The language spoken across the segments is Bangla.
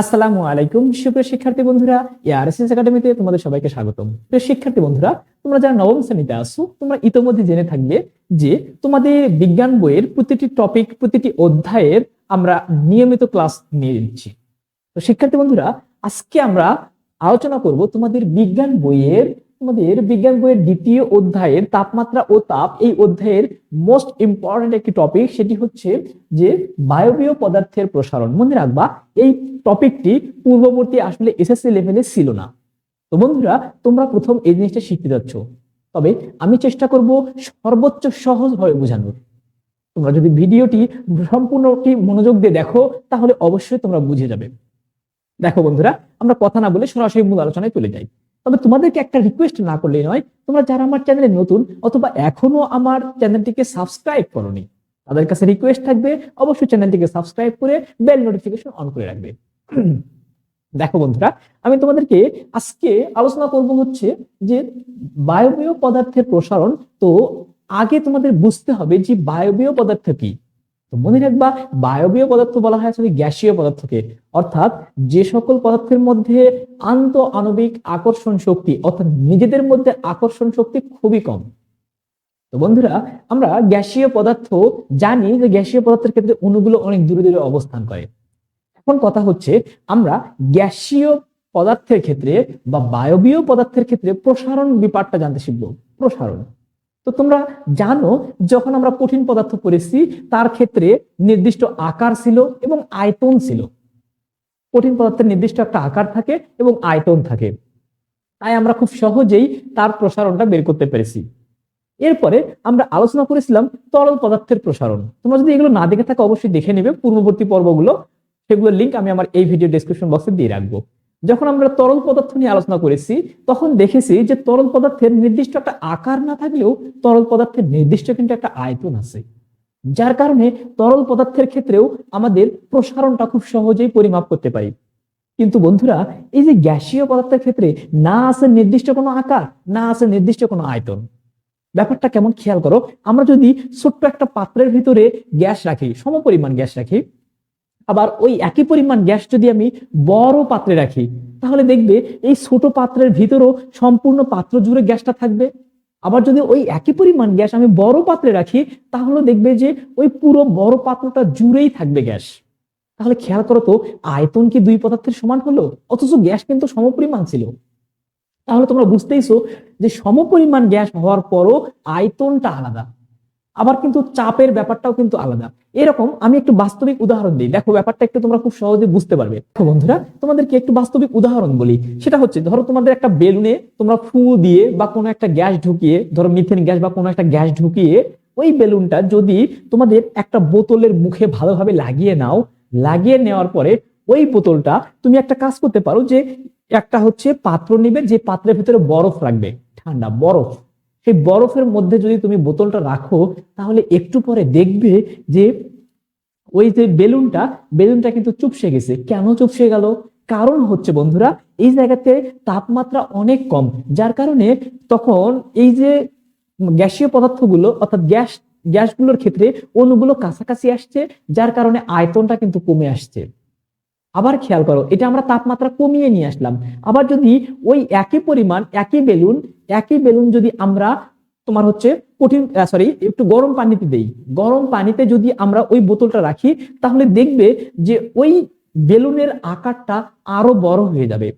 আসসালামু আলাইকুম। সুপ্রিয় শিক্ষার্থী বন্ধুরা এআরএসএস একাডেমিতে তোমাদের সবাইকে স্বাগতম। প্রিয় শিক্ষার্থী বন্ধুরা, তোমরা যারা নবম শ্রেণীতে আসো তোমরা ইতোমধ্যে জেনে থাকবে যে তোমাদের বিজ্ঞান বইয়ের প্রতিটি টপিক প্রতিটি অধ্যায়ের আমরা নিয়মিত ক্লাস নিয়ে নিচ্ছি। তো শিক্ষার্থী বন্ধুরা, আজকে আমরা আলোচনা করব তোমাদের বিজ্ঞান বইয়ের তোমাদের বিজ্ঞান বইয়ের দ্বিতীয় অধ্যায়ের তাপমাত্রা ও তাপ এই অধ্যায়ের মোস্ট ইম্পর্টেন্ট একটি টপিক সেটি হচ্ছে যে বায়বীয় পদার্থের প্রসারণ। মনে রাখবা, এই টপিকটি পূর্ববর্তী আসলে এসএসসি লেভেলে ছিল না। তো বন্ধুরা, তোমরা প্রথম এই জিনিসটা শিখতে যাচ্ছ। তবে আমি চেষ্টা করব সর্বোচ্চ সহজভাবে বোঝানোর। তোমরা যদি ভিডিওটি সম্পূর্ণটি মনোযোগ দিয়ে দেখো, তাহলে অবশ্যই তোমরা বুঝে যাবে। দেখো বন্ধুরা, আমরা কথা না বলে সরাসরি মূল আলোচনায় চলে যাই। তবে তোমাদেরকে একটা রিকোয়েস্ট না করলেই নয়, তোমরা যারা আমার চ্যানেলে নতুন অথবা এখনও আমার চ্যানেলটিকে সাবস্ক্রাইব করনি, তাদের কাছে রিকোয়েস্ট থাকবে, অবশ্যই চ্যানেলটিকে সাবস্ক্রাইব করে বেল নোটিফিকেশন অন করে রাখবে। দেখো বন্ধুরা, আমি তোমাদেরকে আজকে আলোচনা করব হচ্ছে যে বায়বীয় পদার্থের প্রসারণ, তো আগে তোমাদের বুঝতে হবে যে বায়বীয় পদার্থ কি। তো মনে রাখবা, বায়বীয় পদার্থ বলা হয় আসলে গ্যাসীয় পদার্থকে। অর্থাৎ যে সকল পদার্থের মধ্যে আন্ত আণবিক আকর্ষণ শক্তি, অর্থাৎ নিজেদের মধ্যে আকর্ষণ শক্তি খুবই কম। তো বন্ধুরা, আমরা গ্যাসীয় পদার্থ জানি যে গ্যাসীয় পদার্থের ক্ষেত্রে অণুগুলো অনেক দূরে দূরে অবস্থান করে। এখন কথা হচ্ছে, আমরা গ্যাসীয় পদার্থের ক্ষেত্রে বা বায়বীয় পদার্থের ক্ষেত্রে প্রসারণ ব্যাপারটা জানতে শিখব। প্রসারণ। তো তোমরা জানো, যখন আমরা কঠিন পদার্থ পড়েছি, তার ক্ষেত্রে নির্দিষ্ট আকার ছিল এবং আয়তন ছিল। কঠিন পদার্থের নির্দিষ্ট একটা আকার থাকে এবং আয়তন থাকে। তাই আমরা খুব সহজেই তার প্রসারণটা বের করতে পেরেছি। এরপরে আমরা আলোচনা করেছিলাম তরল পদার্থের প্রসারণ। তোমরা যদি এগুলো না দেখে থাকো, অবশ্যই দেখে নেবে। পূর্ববর্তী পর্বগুলো, সেগুলোর লিঙ্ক আমি আমার এই ভিডিও ডেসক্রিপশন বক্সে দিয়ে রাখব। যখন আমরা তরল পদার্থ নিয়ে আলোচনা করেছি, তখন দেখেছি যে তরল পদার্থের নির্দিষ্ট একটা আকার না থাকলেও তরল পদার্থের নির্দিষ্ট কিন্তু একটা আয়তন আছে। যার কারণে তরল পদার্থের ক্ষেত্রেও আমাদের প্রসারণটা খুব সহজেই পরিমাপ করতে পারি। কিন্তু বন্ধুরা, এই যে গ্যাসীয় পদার্থের ক্ষেত্রে না আছে নির্দিষ্ট কোনো আকার, না আছে নির্দিষ্ট কোনো আয়তন। ব্যাপারটা কেমন খেয়াল করো, আমরা যদি ছোট্ট একটা পাত্রের ভিতরে গ্যাস রাখি, সমপরিমাণ গ্যাস রাখি আবার ওই একই পরিমাণ গ্যাস যদি আমি বড় পাত্রে রাখি, তাহলে দেখবে এই ছোট পাত্রের ভিতরেও সম্পূর্ণ পাত্র জুড়ে গ্যাসটা থাকবে। আবার যদি ওই একই পরিমাণ গ্যাস আমি বড় পাত্রে রাখি তাহলে দেখবে যে ওই পুরো বড় পাত্রটা জুড়েই থাকবে গ্যাস। তাহলে খেয়াল করো তো, আয়তন কি দুই পদার্থের সমান হলো? অথচ গ্যাস কিন্তু সমপরিমাণ ছিল। তাহলে তোমরা বুঝতেইছো যে সমপরিমাণ গ্যাস হওয়ার পরও আয়তনটা আলাদা। আবার কিন্তু চাপের ব্যাপারটাও কিন্তু আলাদা। এরকম আমি একটু বাস্তবিক উদাহরণ দিই। দেখো, ব্যাপারটা একটু তোমরা খুব সহজে বুঝতে পারবে। দেখো বন্ধুরা, তোমাদেরকে একটু বাস্তবিক উদাহরণ বলি। সেটা হচ্ছে, ধরো তোমাদের একটা বেলুনে তোমরা ফু দিয়ে বা কোনো একটা গ্যাস ঢুকিয়ে, ধরো মিথেন গ্যাস বা কোনো একটা গ্যাস ঢুকিয়ে, ওই বেলুনটা যদি তোমাদের একটা বোতলের মুখে ভালোভাবে লাগিয়ে নাও, লাগিয়ে নেওয়ার পরে ওই বোতলটা তুমি একটা কাজ করতে পারো যে, একটা হচ্ছে পাত্র নিবে, যে পাত্রের ভিতরে বরফ রাখবে। ঠান্ডা, বরফ। সেই বরফের মধ্যে যদি তুমি বোতলটা রাখো, তাহলে একটু পরে দেখবে যে ওই যে বেলুনটা বেলুনটা কিন্তু চুপসে গেছে। কেন চুপসে গেল? কারণ হচ্ছে বন্ধুরা, এই জায়গাতে তাপমাত্রা অনেক কম। যার কারণে তখন এই যে গ্যাসীয় পদার্থগুলো, অর্থাৎ গ্যাস, গ্যাসগুলোর ক্ষেত্রে অণুগুলো কাছাকাছি আসছে, যার কারণে আয়তনটা কিন্তু কমে আসছে। আবার খেয়াল করো, এটা আমরা তাপমাত্রা কমিয়ে নিয়ে আসলাম। আবার যদি ওই একই পরিমাণ, একই বেলুন একই বেলুন যদি আমরা তোমার হচ্ছে কঠিন সরি একটু গরম পানিতে দেই। গরম পানিতে যদি আমরা ওই বোতলটা রাখি, তাহলে দেখবে যে ওই বেলুনের আকারটা আরও বড় হয়ে যাবে।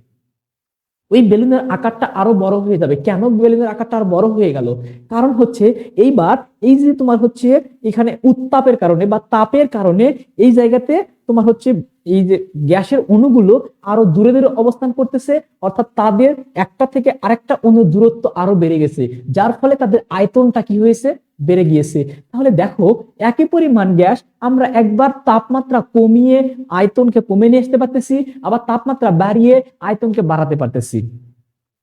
ওই বেলুনের আকারটা আরও বড় হয়ে যাবে। কেন বেলুনের আকারটা আরও বড় হয়ে গেল? কারণ হচ্ছে এইবার এই যে তোমার হচ্ছে এখানে উত্তাপের কারণে বা তাপের কারণে এই জায়গাতে তোমার হচ্ছে এই যে গ্যাসের অণুগুলো আরও দূরে দূরে অবস্থান করতেছে, অর্থাৎ তাদের একটা থেকে আরেকটা অণু দূরত্ব আরও বেড়ে গেছে, যার ফলে তাদের আয়তনটা কি হয়েছে? বেড়ে গিয়েছে। তাহলে দেখো, একই পরিমাণ গ্যাস আমরা একবার তাপমাত্রা কমিয়ে আয়তনকে কমে নিয়ে আসতে পারতেছি, আবার তাপমাত্রা বাড়িয়ে আয়তনকে বাড়াতে পারতেছি।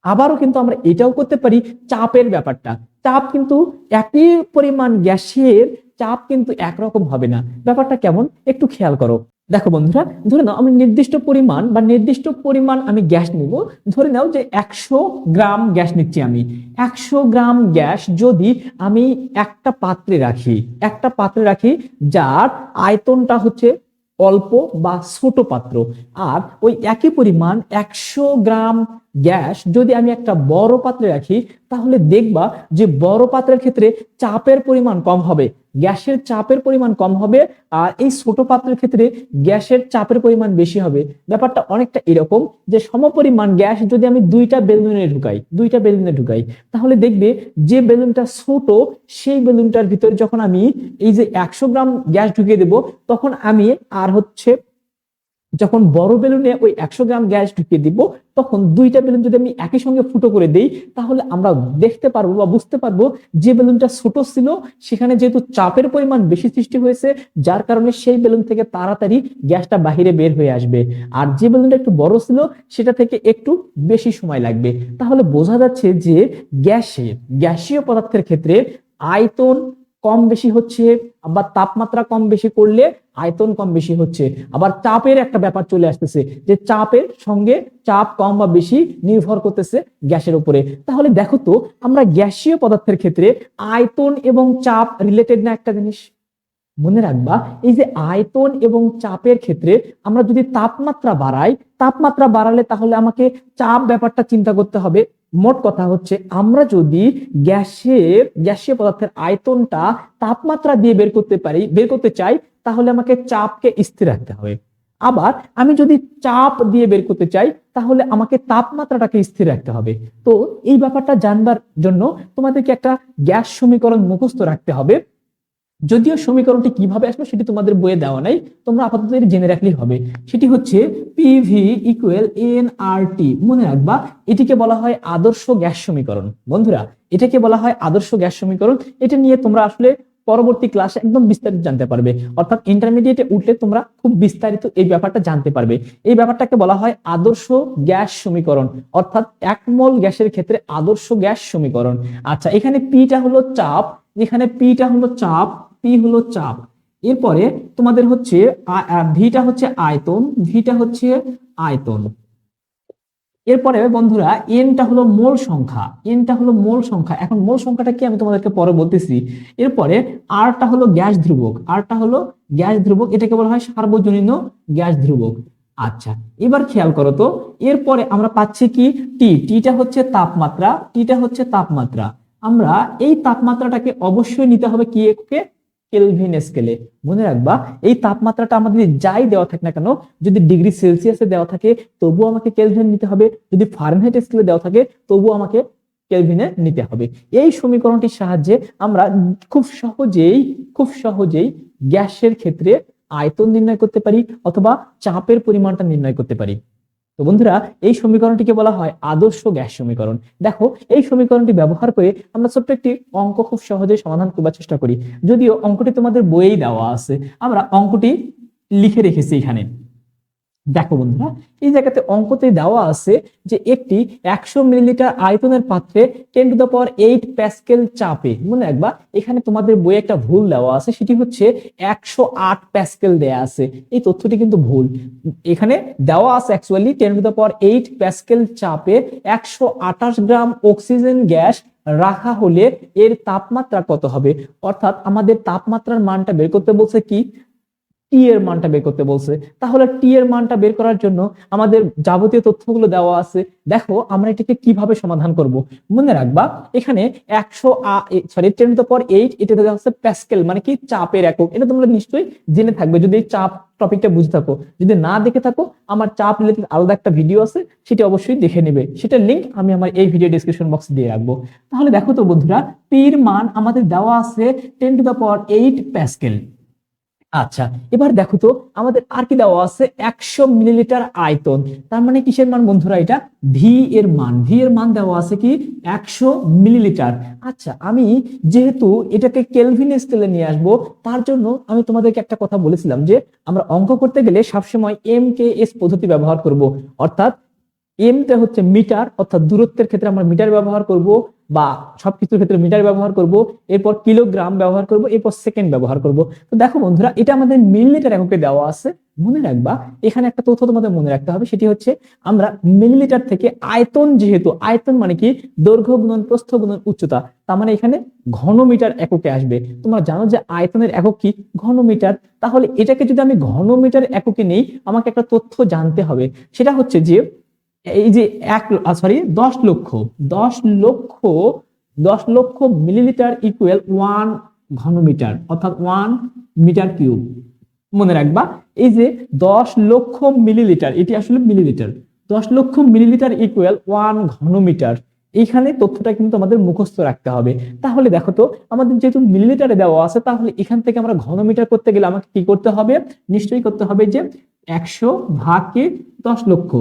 আবারও কিন্তু আমরা এটাও করতে পারি চাপের ব্যাপারটা। চাপ কিন্তু একই পরিমাণ গ্যাসের চাপ কিন্তু একরকম হবে না। ব্যাপারটা কেমন? একটু খেয়াল করো। দেখো বন্ধুরা, ধরে নাও আমি নির্দিষ্ট পরিমাণ বা নির্দিষ্ট পরিমাণ আমি গ্যাস নিব। ধরে নাও যে একশো গ্রাম গ্যাস নিচ্ছি আমি। একশো গ্রাম গ্যাস যদি আমি একটা পাত্রে রাখি, একটা পাত্রে রাখি যার আয়তনটা হচ্ছে অল্প বা ছোট পাত্র। আর ওই একই পরিমাণ একশো গ্রাম গ্যাস যদি আমি একটা বড় পাত্রে রাখি, তাহলে দেখবা যে বড় পাত্রের ক্ষেত্রে চাপের পরিমাণ কম হবে, গ্যাসের চাপের পরিমাণ কম হবে আর এই ছোট পাত্রের ক্ষেত্রে গ্যাসের চাপের পরিমাণ বেশি হবে। ব্যাপারটা অনেকটা এরকম যে সমপরিমাণ গ্যাস যদি আমি দুইটা বেলুনে ঢুকাই, দুইটা বেলুনে ঢুকাই, তাহলে দেখবে যে বেলুনটা ছোট, সেই বেলুনটার ভিতরে যখন আমি এই যে একশো গ্রাম গ্যাস ঢুকিয়ে দেব, তখন আমি আর হচ্ছে যখন বড় বেলুনে ওই একশো গ্রাম গ্যাস ঢুকিয়ে দিব, তখন দুইটা বেলুন যদি আমি একই সঙ্গে ফুটো করে দেই, তাহলে আমরা দেখতে পারব বা বুঝতে পারব যে বেলুনটা ছোট ছিল, সেখানে যেহেতু চাপের পরিমাণ বেশি সৃষ্টি হয়েছে, যার কারণে সেই বেলুন থেকে তাড়াতাড়ি গ্যাসটা বাহিরে বের হয়ে আসবে। আর যে বেলুনটা একটু বড় ছিল, সেটা থেকে একটু বেশি সময় লাগবে। তাহলে বোঝা যাচ্ছে যে গ্যাসের গ্যাসীয় পদার্থের ক্ষেত্রে আয়তন কম বেশি হচ্ছে, আবার তাপমাত্রা কম বেশি করলে আয়তন কম বেশি হচ্ছে। আবার চাপের একটা ব্যাপার চলে আসতেছে, যে চাপের সঙ্গে চাপ কম বা বেশি নির্ভর করতেছে গ্যাসের উপরে। তাহলে দেখো তো, আমরা গ্যাসীয় পদার্থের ক্ষেত্রে আয়তন এবং চাপ রিলেটেড না একটা জিনিস? মনে রাখবা, এই যে আয়তন এবং চাপের ক্ষেত্রে আমরা যদি তাপমাত্রা বাড়াই, তাপমাত্রা বাড়ালে তাহলে আমাকে চাপ ব্যাপারটা চিন্তা করতে হবে। মোট কথা হচ্ছে, আমরা যদি গ্যাসের, গ্যাসীয় পদার্থের আয়তনটা তাপমাত্রা দিয়ে বের করতে পারি, বের করতে চাই, তাহলে আমাকে চাপকে স্থির রাখতে হবে। আবার আমি যদি চাপ দিয়ে বের করতে চাই, তাহলে আমাকে তাপমাত্রাটাকে স্থির রাখতে হবে। তো এই ব্যাপারটা জানবার জন্য তোমাদেরকে একটা গ্যাস সমীকরণ মুখস্থ রাখতে হবে। যদিও সমীকরণটি কীভাবে আসবে সেটি তোমাদের বইয়ে দেওয়া নাই, তোমরা আপাতত এটি জেনে রাখলেই হবে। সেটি হচ্ছে PV equal N R T মনে রাখবা, এটিকে বলা হয় আদর্শ গ্যাস সমীকরণ। বন্ধুরা, এটাকে বলা হয় আদর্শ গ্যাস সমীকরণ। এটা নিয়ে তোমরা আসলে পরবর্তী ক্লাসে একদম বিস্তারিত জানতে পারবে। অর্থাৎ ইন্টারমিডিয়েটে উঠলে তোমরা খুব বিস্তারিত এই ব্যাপারটা জানতে পারবে। এই ব্যাপারটাকে বলা হয় আদর্শ গ্যাস সমীকরণ। অর্থাৎ এক মোল গ্যাসের ক্ষেত্রে আদর্শ গ্যাস সমীকরণ। আচ্ছা এখানে পিটা হলো চাপ, এখানে পিটা হলো চাপ পি হলো চাপ। এরপরে তোমাদের হচ্ছে ভিটা হচ্ছে আয়তন ভিটা হচ্ছে আয়তন। এরপরে বন্ধুরা এনটা হলো মোল সংখ্যা। এনটা হলো মোল সংখ্যা। এখন মোল সংখ্যাটা কি আমি তোমাদেরকে পরে বলতেছি। এরপরে আরটা হলো গ্যাস ধ্রুবক। আরটা হলো গ্যাস ধ্রুবক, এটাকে বলা হয় সার্বজনীন গ্যাস ধ্রুবক। আচ্ছা এবার খেয়াল করো তো। এরপরে আমরা পাচ্ছি কি? টি টিটা হচ্ছে তাপমাত্রা টিটা হচ্ছে তাপমাত্রা। আমরা এই তাপমাত্রাটাকে অবশ্যই নিতে হবে কি এককে? কেলভিন স্কেলে মনে রাখবা, এই তাপমাত্রাটা আমাদের যাই দেওয়া থাকে না কেন, যদি ডিগ্রি সেলসিয়াসে দেওয়া থাকে তবুও আমাকে কেলভিন নিতে হবে। যদি ফারেনহাইট স্কেলে দেওয়া থাকে তবুও আমাকে কেলভিনে নিতে হবে। এই সমীকরণটির সাহায্যে আমরা খুব সহজেই খুব সহজেই গ্যাসের ক্ষেত্রে আয়তন নির্ণয় করতে পারি, অথবা চাপের পরিমাণটা নির্ণয় করতে পারি। তো বন্ধুরা, এই সমীকরণটিকে বলা হয় আদর্শ গ্যাস সমীকরণ। দেখো, এই সমীকরণটি ব্যবহার করে আমরা ছোট্ট একটি অঙ্ক খুব সহজে সমাধান করবার চেষ্টা করি। যদিও অঙ্কটি তোমাদের বইয়েই দেওয়া আছে। আমরা অঙ্কটি লিখে রেখেছি এখানে। দেখো বন্ধুরা, এই জায়গাতে অঙ্কতে দেওয়া আছে যে একটি একশো মিলিলিটার আয়তনের পাত্রে ten to the power eight pascal চাপে, মনে রাখবা, এখানে তোমাদের বইয়ে একটা ভুল দেওয়া আছে, সেটি হচ্ছে একশো আট প্যাসকেল দেওয়া আছে, এই তথ্যটি কিন্তু ভুল। এখানে দেওয়া আছে actually ten to the power eight pascal চাপে একশো আঠাশ গ্রাম অক্সিজেন গ্যাস রাখা হলে এর তাপমাত্রা কত হবে? অর্থাৎ আমাদের তাপমাত্রার মানটা বের করতে বলছে কি? টি এর মানটা বের করতে বলছে। তাহলে টি এর মানটা বের করার জন্য আমাদের যাবতীয় তথ্যগুলো দেওয়া আছে। দেখো, আমরা এটাকে কীভাবে সমাধান করব? মনে রাখবা, এখানে একশো sorry ten to power eight এটা দেওয়া হচ্ছে প্যাসকেল মানে কি চাপের একক। এটা তোমরা নিশ্চয়ই জেনে থাকবে। যদি এই চাপ টপিকটা বুঝে থাকো, যদি না দেখে থাকো, আমার চাপ রিলেটেড আলাদা একটা ভিডিও আছে, সেটা অবশ্যই দেখে নেবে। সেটার লিঙ্ক আমি আমার এই ভিডিও ডিসক্রিপশন বক্সে দিয়ে রাখব। তাহলে দেখো তো বন্ধুরা পির মান আমাদের দেওয়া আছে ten to the power eight pascal আচ্ছা এবার দেখো তো, আমাদের আর কি দেওয়া আছে? একশো মিলিলিটার আয়তন। তার মানে কিসের মান বন্ধুরা এটা? ভি এর মান। ভি এর মান দেওয়া আছে কি? একশো মিলিলিটার। আচ্ছা আমি যেহেতু এটাকে কেলভিন স্কেলে নিয়ে আসব, তার জন্য আমি তোমাদেরকে একটা কথা বলেছিলাম যে, আমরা অঙ্ক করতে গেলে সবসময় এম কে এস পদ্ধতি ব্যবহার করব। অর্থাৎ এমটা হচ্ছে মিটার, অর্থাৎ দূরত্বের ক্ষেত্রে আমরা মিটার ব্যবহার করব। বা সবকিছুর ক্ষেত্রে মিটার ব্যবহার করব, এরপর কিলোগ্রাম ব্যবহার করব, এরপর সেকেন্ড ব্যবহার করব। তো দেখো বন্ধুরা, এটা আমাদের মিলিলিটার এককে দেওয়া আছে। মনে রাখবা, এখানে একটা তথ্য তোমাদের মনে রাখতে হবে, সেটি হচ্ছে আমরা মিলিলিটার থেকে আয়তন যেহেতু, আয়তন মানে কি? দৈর্ঘ্য গুণন, প্রস্থ গুণন, উচ্চতা। তার মানে এখানে ঘনমিটার এককে আসবে। তোমরা জানো যে আয়তনের একক কি? ঘনমিটার। তাহলে এটাকে যদি আমি ঘনমিটার এককে নেই, আমাকে একটা তথ্য জানতে হবে। সেটা হচ্ছে যে এই যে এক সরি দশ লক্ষ দশ লক্ষ দশ লক্ষ মিলিলিটার ইকুয়াল ওয়ান ঘনমিটার, অর্থাৎ ওয়ান মিটার কিউব মনে রাখবা, এই যে দশ লক্ষ মিলিলিটার এটি আসলে মিলিলিটার দশ লক্ষ মিলিলিটার ইকুয়াল ওয়ান ঘনমিটার, এইখানে তথ্যটা কিন্তু আমাদের মুখস্থ রাখতে হবে। তাহলে দেখো তো, আমাদের যেহেতু মিলিলিটারে দেওয়া আছে, তাহলে এখান থেকে আমরা ঘনমিটার করতে গেলে আমাকে কি করতে হবে? নিশ্চয়ই করতে হবে যে একশো ভাগকে দশ লক্ষ।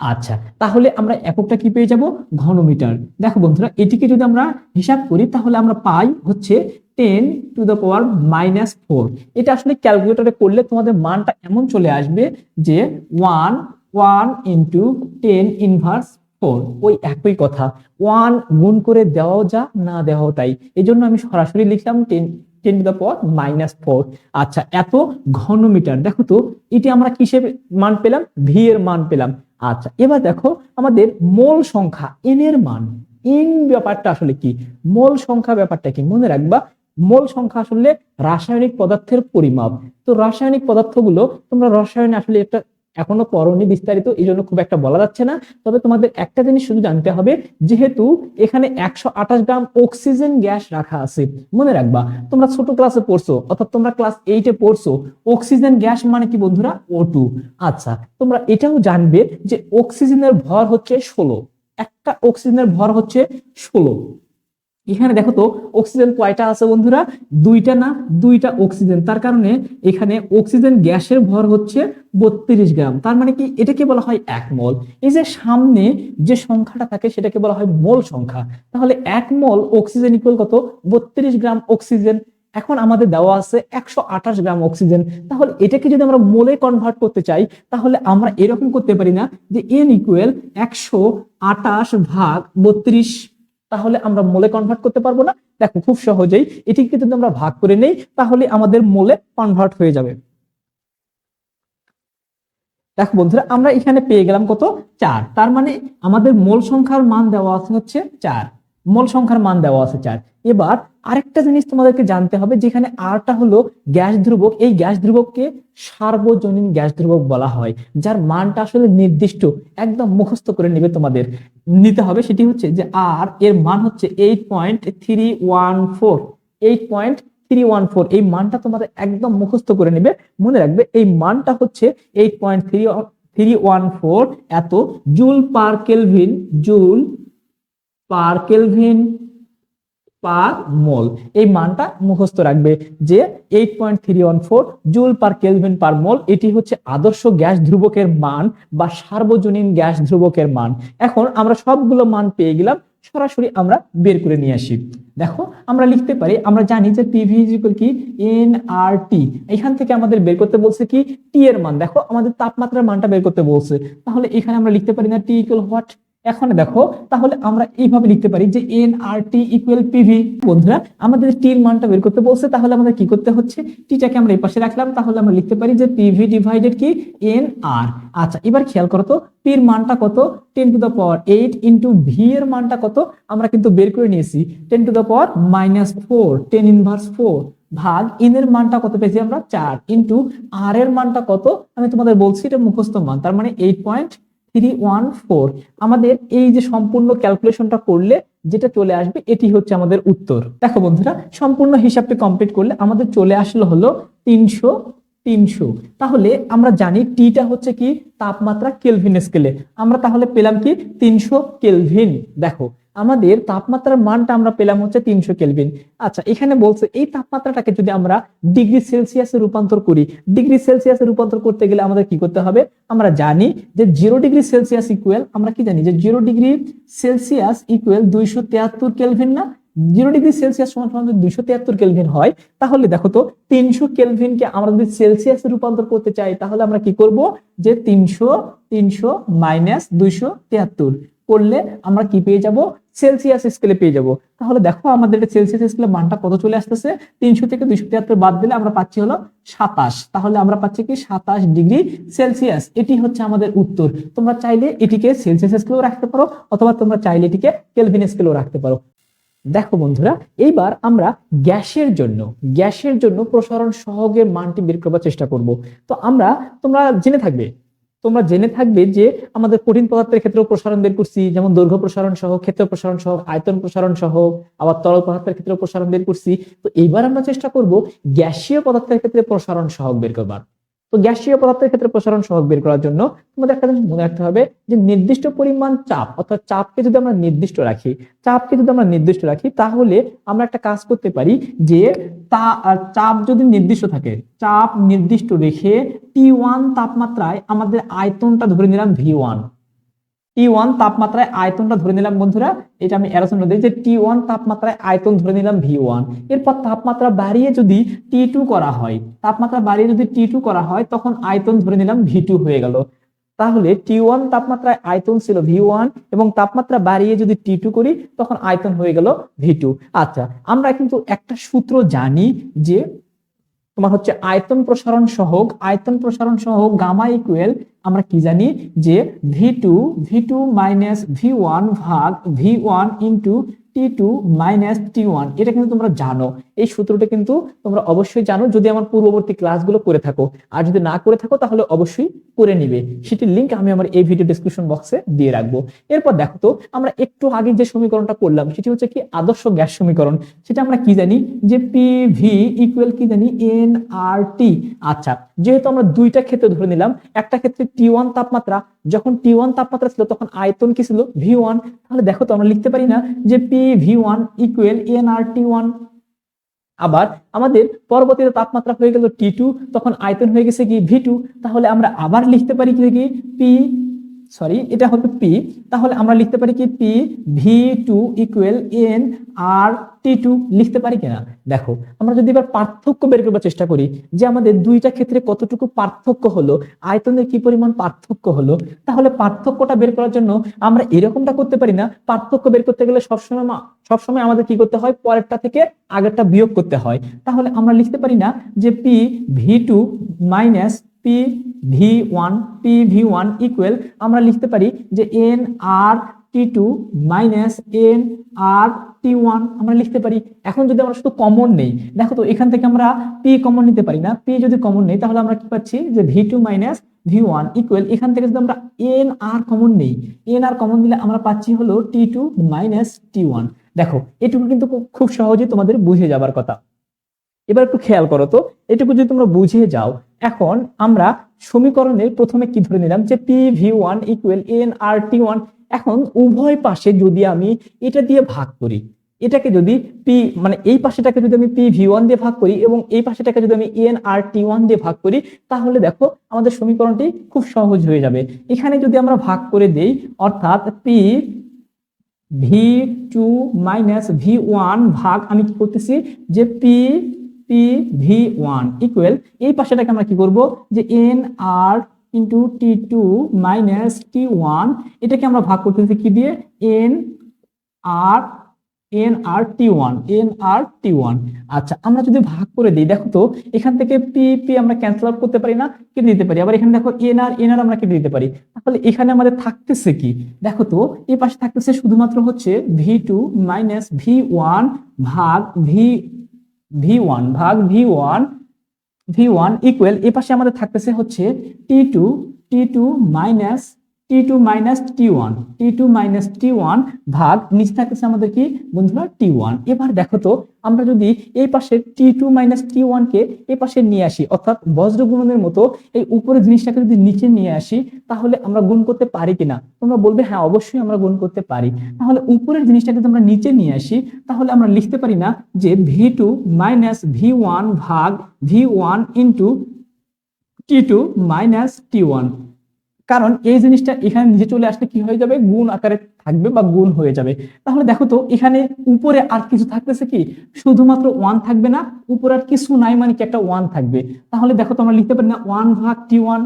আচ্ছা তাহলে আমরা এককটা কি পেয়ে যাব? ঘনমিটার। দেখো বন্ধুরা, এটিকে যদি আমরা হিসাব করি, তাহলে আমরা পাই হচ্ছে ten to the power minus four এটা আসলে ক্যালকুলেটরে করলে তোমাদের মানটা এমন চলে আসবে যে one one into ten inverse four ওই একই কথা। ওয়ান গুণ করে দেওয়াও যা, না দেওয়াও তাই। এই জন্য আমি সরাসরি লিখলাম ten ten to the power minus four আচ্ছা এত ঘনমিটার। দেখো তো, এটি আমরা কিসের মান পেলাম? ভি এর মান পেলাম। আচ্ছা এবার দেখো আমাদের মোল সংখ্যা এন এর মান। এন ব্যাপারটা আসলে কি? মোল সংখ্যা ব্যাপারটা কি? মনে রাখবা, মোল সংখ্যা আসলে রাসায়নিক পদার্থের পরিমাপ। তো রাসায়নিক পদার্থগুলো, তোমরা রসায়নে আসলে একটা এখনও পরনি বিস্তারিত এই জন্য খুব একটা বলা যাচ্ছে না। তবে তোমাদের একটা জিনিস শুধু জানতে হবে, যেহেতু এখানে একশো আঠাশ গ্রাম অক্সিজেন গ্যাস রাখা আছে। মনে রাখবা, তোমরা ছোট ক্লাসে পড়ছো, অর্থাৎ তোমরা ক্লাস এইটে পড়ছো, অক্সিজেন গ্যাস মানে কি বন্ধুরা? ও টু আচ্ছা তোমরা এটাও জানবে যে অক্সিজেনের ভর হচ্ছে ষোলো। একটা অক্সিজেনের ভর হচ্ছে ষোলো। এখানে দেখো তো অক্সিজেন কয়টা আছে বন্ধুরা? দুইটা না, দুইটা অক্সিজেন তার কারণে এখানে অক্সিজেন গ্যাসের ভর হচ্ছে বত্রিশ গ্রাম। তার মানে কি? এটাকে বলা হয় এক মোল। এই যে সামনে যে সংখ্যাটা থাকে, সেটাকে বলা হয় মোল সংখ্যা। তাহলে এক মল অক্সিজেন ইকুয়াল কত? বত্রিশ গ্রাম অক্সিজেন এখন আমাদের দেওয়া আছে একশো আঠাশ গ্রাম অক্সিজেন তাহলে এটাকে যদি আমরা মোলে কনভার্ট করতে চাই, তাহলে আমরা এরকম করতে পারি না যে এন ইকুয়াল একশো ভাগ বত্রিশ তাহলে আমরা মোলে কনভার্ট করতে পারব না। দেখো, খুব সহজেই এটিকে যদি আমরা ভাগ করে নেই, তাহলে আমাদের মোলে কনভার্ট হয়ে যাবে। দেখো বন্ধুরা, আমরা এখানে পেয়ে গেলাম কত? চার। তার মানে আমাদের মোল সংখ্যার মান দেওয়া আছে হচ্ছে চার। মোল সংখ্যার মান দেওয়া আছে চার। এবার আরেকটা জিনিস তোমাদেরকে জানতে হবে, যেখানে আরটা হলো গ্যাস ধ্রুবক। এই গ্যাস ধ্রুবককে সার্বজনীন গ্যাস ধ্রুবক বলা হয়, যার মানটা আসলে নির্দিষ্ট, একদম মুখস্থ করে নেবে তোমাদের। নিতে হবে সেটি হচ্ছে যে আর এর মান হচ্ছে eight point three one four eight point three one four এই মানটা তোমাদের একদম মুখস্থ করে নেবে। মনে রাখবে এই মানটা হচ্ছে eight point three three one four এত joule per kelvin, joule per kelvin, per mole. এই মানটা মুখস্থ রাখবে যে eight point three one four joule per kelvin, per mole, এটি হচ্ছে আদর্শ গ্যাস ধ্রুবকের মান বা সার্বজনীন গ্যাস ধ্রুবকের মান। এখন আমরা সবগুলো মান পেয়ে গেলাম, সরাসরি আমরা বের করে নিয়ে আসি। দেখো, আমরা লিখতে পারি, আমরা জানি যে পিভি কি? এন আর টি এখান থেকে আমাদের বের করতে বলছে কি? টি এর মান। দেখো, আমাদের তাপমাত্রার মানটা বের করতে বলছে। তাহলে এখানে আমরা লিখতে পারি না টি ইকুয়াল হোয়াট এখন দেখো, তাহলে আমরা এইভাবে লিখতে পারি যে N R T equal PV বন্ধুরা, আমাদের টির মানটা বের করতে বলছে, তাহলে আমাদের কি করতে হচ্ছে? টিটাকে আমরা এই পাশে রাখলাম, তাহলে আমরা লিখতে পারি যে পিভি ডিভাইডেড কি? এন আর আচ্ছা এবার খেয়াল করো তো পির মানটা কত? Ten to the power eight into V এর মানটা কত? আমরা কিন্তু বের করে নিয়েছি ten to the power minus four ten inverse four ভাগ ইন এর মানটা কত পেয়েছি আমরা? চার। ইন্টু আর এর মানটা কত? আমি তোমাদের বলছি এটা মুখস্থ মান, তার মানে eight point three one four আমাদের এই যে সম্পূর্ণ ক্যালকুলেশনটা করলে যেটা চলে আসবে, এটি হচ্ছে আমাদের উত্তর। দেখো বন্ধুরা, সম্পূর্ণ হিসাবটি কমপ্লিট করলে আমাদের চলে আসলো হলো তিনশো তিনশো। তাহলে আমরা জানি টিটা হচ্ছে কি, তাপমাত্রা কেলভিন স্কেলে আমরা তাহলে পেলাম কি, তিনশো কেলভিন দেখো আমাদের তাপমাত্রার মানটা আমরা পেলাম হচ্ছে তিনশো কেলভিন। আচ্ছা এখানে বলছে এই তাপমাত্রাটাকে যদি আমরা ডিগ্রি সেলসিয়াসে রূপান্তর করি, ডিগ্রি সেলসিয়াসে রূপান্তর করতে গেলে আমাদের কি করতে হবে? আমরা জানি যে জিরো ডিগ্রি সেলসিয়াস ইকুয়াল আমরা কি জানি যে জিরো ডিগ্রি সেলসিয়াস ইকুয়াল দুইশো তেয়াত্তর কেলভিন না? জিরো ডিগ্রি সেলসিয়াস সমান সমান যদি দুইশো তেয়াত্তর কেলভিন হয়, তাহলে দেখো তো তিনশো কেলভিনকে আমরা যদি সেলসিয়াসে রূপান্তর করতে চাই, তাহলে আমরা কি করব? যে তিনশো তিনশো মাইনাস দুইশো তেয়াত্তর করলে আমরা কি পেয়ে যাব? সেলসিয়াস স্কেলে পেয়ে যাব। তাহলে দেখো আমাদের সেলসিয়াস স্কেলে মানটা কত চলে আসতেছে? তিনশো থেকে দুইশো তিয়াত্তর বাদ দিলে আমরা পাচ্ছি হলো সাতাশ। তাহলে আমরা পাচ্ছি কি? সাতাশ ডিগ্রি সেলসিয়াস এটি হচ্ছে আমাদের উত্তর। তোমরা চাইলে এটিকে সেলসিয়াস স্কেলেও রাখতে পারো, অথবা তোমরা চাইলে এটিকে কেলভিন স্কেলেও রাখতে পারো। দেখো বন্ধুরা, এইবার আমরা গ্যাসের জন্য গ্যাসের জন্য প্রসারণ সহগের মানটি বের করবার চেষ্টা করব। তো আমরা, তোমরা জেনে থাকবে তোমরা জেনে থাকবে যে আমাদের কঠিন পদার্থের ক্ষেত্রেও প্রসারণ বের করছি, যেমন দৈর্ঘ্য প্রসারণ সহ, ক্ষেত্র প্রসারণ সহ, আয়তন প্রসারণ সহ, আবার তরল পদার্থের ক্ষেত্রেও প্রসারণ বের করছি। তো এইবার আমরা চেষ্টা করব গ্যাসীয় পদার্থের ক্ষেত্রে প্রসারণ সহ বের করবার। তো গ্যাসীয় পদার্থের ক্ষেত্রে প্রসারণ সহগ বের করার জন্য তোমাদের একটা জিনিস মনে রাখতে হবে যে নির্দিষ্ট পরিমাণ চাপ, অর্থাৎ চাপকে যদি আমরা নির্দিষ্ট রাখি, চাপকে যদি আমরা নির্দিষ্ট রাখি, তাহলে আমরা একটা কাজ করতে পারি যে তা চাপ যদি নির্দিষ্ট থাকে, চাপ নির্দিষ্ট রেখে টি ওয়ান তাপমাত্রায় আমাদের আয়তনটা ধরে নিলাম ভি ওয়ান টি ওয়ান তাপমাত্রায় আয়তনটা ধরে নিলাম বন্ধুরা, এটা আমি এরাসন দিই যে টি ওয়ান তাপমাত্রায় আয়তন ধরে নিলাম ভি ওয়ান এরপর তাপমাত্রা বাড়িয়ে যদি টি টু করা হয়, তাপমাত্রা বাড়িয়ে যদি টি টু করা হয়, তখন আয়তন ধরে নিলাম ভি টু হয়ে গেল। তাহলে টি ওয়ান তাপমাত্রায় আয়তন ছিল ভি ওয়ান এবং তাপমাত্রা বাড়িয়ে যদি টি টু করি, তখন আয়তন হয়ে গেল ভি টু আচ্ছা আমরা কিন্তু একটা সূত্র জানি যে তোমার হচ্ছে আয়তন প্রসারণ সহগ, আয়তন প্রসারণ সহগ গামা ইকুয়েল আমরা কি জানি যে V two V two minus V one ভাগ V one into T two minus T one এটা কিন্তু তোমরা জানো। এই সূত্রটা কিন্তু তোমরা অবশ্যই জানো যদি আমার পূর্ববর্তী ক্লাসগুলো করে থাকো। আর যদি না করে থাকো, তাহলে অবশ্যই করে নিবে। সেটির লিঙ্ক আমি আমার এই ভিডিও ডিসক্রিপশন বক্সে দিয়ে রাখব। এরপর দেখো তো, আমরা একটু আগে যে সমীকরণটা করলাম সেটি হচ্ছে কি আদর্শ গ্যাস সমীকরণ। সেটা আমরা কি জানি? যে পি ভি ইকুয়াল কি জানি? এন আর টি আচ্ছা যেহেতু আমরা দুইটা ক্ষেত্রে ধরে নিলাম, একটা ক্ষেত্রে টি ওয়ান তাপমাত্রা, যখন টি ওয়ান তাপমাত্রা ছিল, তখন আয়তন কি ছিল? ভি ওয়ান তাহলে দেখো তো, আমরা লিখতে পারি না যে P V one equal N R T one আবার আমাদের পরবর্তীতে তাপমাত্রা হয়ে গেল টি তখন আয়তন হয়ে গেছে কি ভি তাহলে আমরা আবার লিখতে পারি কি পি সরি এটা হবে পি তাহলে আমরা লিখতে পারি কি? P V two equal N R T two লিখতে পারি কিনা? দেখো, আমরা যদি এবার পার্থক্য বের করবার চেষ্টা করি, যে আমাদের দুইটা ক্ষেত্রে কতটুকু পার্থক্য হলো, আয়তনের কি পরিমাণ পার্থক্য হলো, তাহলে পার্থক্যটা বের করার জন্য আমরা এরকমটা করতে পারি না। পার্থক্য বের করতে গেলে সবসময় সবসময় আমাদের কি করতে হয়? পরেরটা থেকে আগেরটা বিয়োগ করতে হয়। তাহলে আমরা লিখতে পারি না যে P V two minus P V one P V one equal আমরা লিখতে পারি যে N R T two minus N R T one আমরা লিখতে পারি। এখন যদি আমরা শুধু কমন নেই, দেখো তো এখান থেকে আমরা পি কমন নিতে পারি না। পি যদি কমন নেই, তাহলে আমরা কি পাচ্ছি? যে V two minus V one equal এখান থেকে যদি আমরা এন আর কমন নেই এন আর কমন দিলে আমরা পাচ্ছি হলো T two minus T one দেখো, এটুকু কিন্তু খুব- সহজে তোমাদের বুঝে যাবার কথা। এবার একটু খেয়াল করো তো, এটুকু যদি তোমরা বুঝে যাও এখন আমরা সমীকরণে প্রথমে কি ধরে নিলাম? যে P V one equal N R T one এখন উভয় পাশে যদি আমি এটা দিয়ে ভাগ করি, এটাকে যদি পি মানে এই পাশেটাকে যদি আমি পি ভি ওয়ান দিয়ে ভাগ করি এবং এই পাশেটাকে যদি আমি এন আর টি ওয়ান দিয়ে ভাগ করি, তাহলে দেখো আমাদের সমীকরণটি খুব সহজ হয়ে যাবে। এখানে যদি আমরা ভাগ করে দেই, অর্থাৎ P V two minus V one ভাগ, আমি কি করতেছি? যে P P V one equal এই পাশেটাকে আমরা কি করব? যে N R into T two minus T one এটাকে আমরা ভাগ করতেছি কি দিয়ে? N R N R T one N R T one আচ্ছা আমরা যদি ভাগ করে দিই, দেখো তো, এখান থেকে পি পি আমরা ক্যান্সেল আউট করতে পারি না, কেটে দিতে পারি। আবার এখানে দেখো এন আর এন আর আমরা কেটে দিতে পারি। তাহলে এখানে আমাদের থাকতেছে কি? দেখো তো, এই পাশে থাকতেছে শুধুমাত্র হচ্ছে V two minus V one ভাগ ভি ভি ওয়ান ভাগ V one V one equal এ পাশে আমাদের থাকতেছে হচ্ছে T two T two minus T two minus T one T two minus T one ভাগ, নিচে থাকতেছে আমাদের কি? বন্ধুরা টি ওয়ান এবার দেখো তো, আমরা যদি এই পাশে টি টু মাইনাস টি ওয়ানকে এই পাশে নিয়ে আসি, অর্থাৎ বজ্র গুণনের মতো এই উপরের জিনিসটাকে যদি নিচে নিয়ে আসি, তাহলে আমরা গুণ করতে পারি কিনা? তোমরা বলবে হ্যাঁ অবশ্যই আমরা গুণ করতে পারি। তাহলে উপরের জিনিসটাকে যদি আমরা নিচে নিয়ে আসি, তাহলে আমরা লিখতে পারি না যে V two minus V one ভাগ V one into T two minus T one কারণ এই জিনিসটা এখানে নিচে চলে আসলে কি হয়ে যাবে? গুণ আকারে থাকবে বা গুণ হয়ে যাবে। তাহলে দেখো তো, এখানে উপরে আর কিছু থাকতেছে কি? শুধুমাত্র ওয়ান থাকবে না, উপরে আর কিছু নাই মানে কি একটা ওয়ান থাকবে। তাহলে দেখো তো আমরা লিখতে পারি না ওয়ান ভাগ টি ওয়ান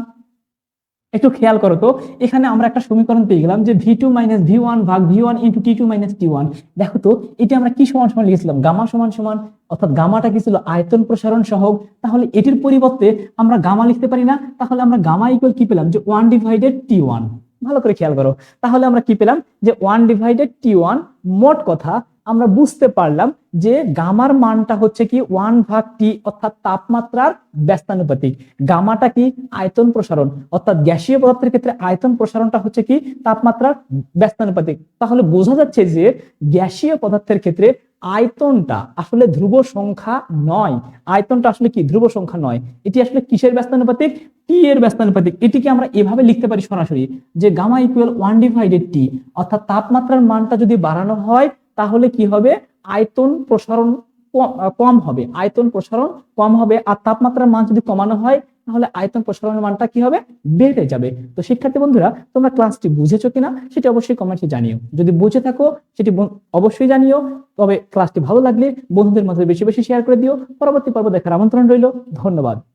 একটু খেয়াল করো তো, এখানে আমরা একটা সমীকরণ পেয়ে গেলাম যে V two minus V one ভাগ V one into T two minus T one দেখো তো, এটা আমরা কি সমান সমান লিখেছিলাম? গামা সমান সমান, অর্থাৎ গামাটা কি ছিল? আয়তন প্রসারণ সহগ। তাহলে এটির পরিবর্তে আমরা গামা লিখতে পারি না। তাহলে আমরা গামা ইকুয়াল কি পেলাম? যে ওয়ান ডিভাইডেড টি ওয়ান ভালো করে খেয়াল করো। তাহলে আমরা কি পেলাম? যে ওয়ান ডিভাইডেড টি ওয়ান মোট কথা আমরা বুঝতে পারলাম যে গামার মানটা হচ্ছে কি ওয়ান ভাগ টি অর্থাৎ তাপমাত্রার ব্যস্তানুপাতিক। গামাটা কি আয়তন প্রসারণ, অর্থাৎ গ্যাসীয় পদার্থের ক্ষেত্রে আয়তন প্রসারণটা হচ্ছে কি তাপমাত্রার ব্যস্তানুপাতিক। তাহলে বোঝা যাচ্ছে যে গ্যাসীয় পদার্থের ক্ষেত্রে আয়তনটা আসলে ধ্রুব সংখ্যা নয়। আয়তনটা আসলে কি? ধ্রুব সংখ্যা নয়। এটি আসলে কিসের ব্যস্তানুপাতিক? টি এর ব্যস্তানুপাতিক। এটিকে আমরা এভাবে লিখতে পারি সরাসরি যে gamma equal one divided T অর্থাৎ তাপমাত্রার মানটা যদি বাড়ানো হয় তাহলে কি হবে? আয়তন প্রসারণ কম হবে। আয়তন প্রসারণ কম হবে আর তাপমাত্রার মান যদি কমানো হয়, তাহলে আয়তন প্রসারণের মানটা কি হবে? বেড়ে যাবে। তো শিক্ষার্থী বন্ধুরা, তোমরা ক্লাসটি বুঝেছ কিনা সেটা অবশ্যই কমেন্টে জানিও। যদি বুঝে থাকো, সেটি অবশ্যই জানিও। তবে ক্লাসটি ভালো লাগলে বন্ধুদের মধ্যে বেশি বেশি শেয়ার করে দিও। পরবর্তী পর্ব দেখার আমন্ত্রণ রইল। ধন্যবাদ।